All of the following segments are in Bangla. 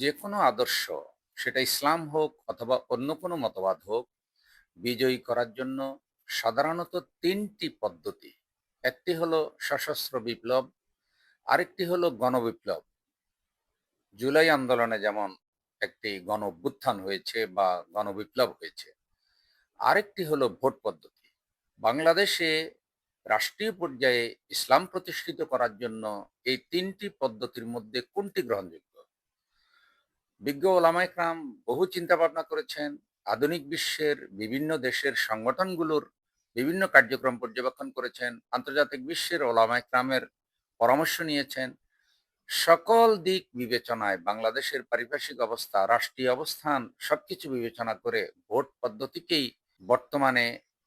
যে কোনো আদর্শ, সেটা ইসলাম হোক অথবা অন্য কোনো মতবাদ হোক, বিজয়ী করার জন্য সাধারণত তিনটি পদ্ধতি। একটি হলো সশস্ত্র বিপ্লব, আরেকটি হলো গণবিপ্লব। জুলাই আন্দোলনে যেমন একটি গণ অভ্যুত্থান হয়েছে বা গণবিপ্লব হয়েছে, আরেকটি হলো ভোট পদ্ধতি। বাংলাদেশে রাষ্ট্রীয় পর্যায়ে ইসলাম প্রতিষ্ঠিত করার জন্য এই তিনটি পদ্ধতির মধ্যে কোনটি গ্রহণযোগ্য? বিজ্ঞ ওলামাইকরাম বহু চিন্তা ভাবনা করেছেন। আধুনিক বিশ্বের বিভিন্ন দেশের সংগঠনগুলোর বিভিন্ন কার্যক্রম পর্যবেক্ষণ করেছেন। আন্তর্জাতিক বিশ্বের ওলামাইকরামের পরামর্শ নিয়েছেন। সকল দিক বিবেচনায় বাংলাদেশের পারিপার্শ্বিক অবস্থা, রাষ্ট্রীয় অবস্থান সবকিছু বিবেচনা করে ভোট পদ্ধতিকেই বর্তমানে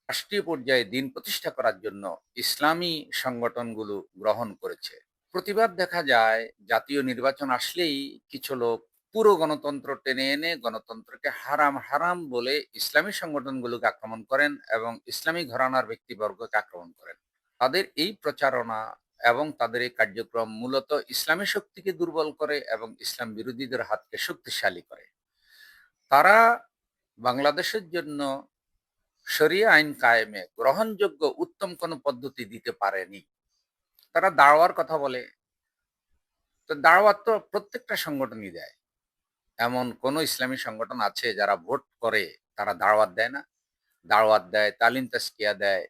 রাষ্ট্রীয় পর্যায়ে দিন প্রতিষ্ঠা করার জন্য ইসলামী সংগঠনগুলো গ্রহণ করেছে। প্রতিবাদ দেখা যায়, জাতীয় নির্বাচন আসলেই কিছু লোক পুরো গণতন্ত্র টেনে এনে গণতন্ত্রকে হারাম হারাম বলে ইসলামী সংগঠনগুলোকে আক্রমণ করেন এবং ইসলামী ঘরানার ব্যক্তিবর্গকে আক্রমণ করেন। তাদের এই প্রচারণা এবং তাদের এই কার্যক্রম মূলত ইসলামী শক্তিকে দুর্বল করে এবং ইসলাম বিরোধীদের হাতকে শক্তিশালী করে। তারা বাংলাদেশের জন্য শরিয়া আইন কায়েমে গ্রহণযোগ্য উত্তম কোনো পদ্ধতি দিতে পারেনি। তারা দাওয়ার কথা বলে। তো দাওয়াত তো প্রত্যেকটা সংগঠনই দেয়। এমন কোন ইসলামী সংগঠন আছে যারা ভোট করে, তারা দাওয়াত দেয় না? দাওয়াত দেয়, তালিম তাস্কিয়া দেয়,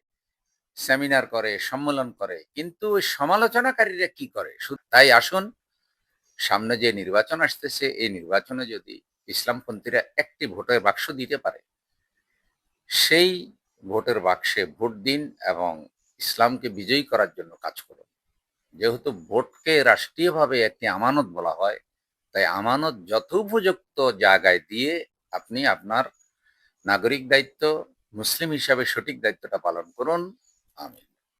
সেমিনার করে, সম্মেলন করে, কিন্তু ওই সমালোচনাকারীরা কি করে? তাই আসুন, সামনে যে নির্বাচন আসতেছে, এই নির্বাচনে যদি ইসলামপন্থীরা একটি ভোটের বাক্স দিতে পারে, সেই ভোটের বাক্সে ভোট দিন এবং ইসলামকে বিজয়ী করার জন্য কাজ করুন। যেহেতু ভোটকে রাষ্ট্রীয়ভাবে একটি আমানত বলা হয় তাই আমানত যথোপযুক্ত জায়গায় দিয়ে আপনি আপনার নাগরিক দায়িত্ব, মুসলিম হিসাবে সঠিক দায়িত্বটা পালন করুন। আমিন।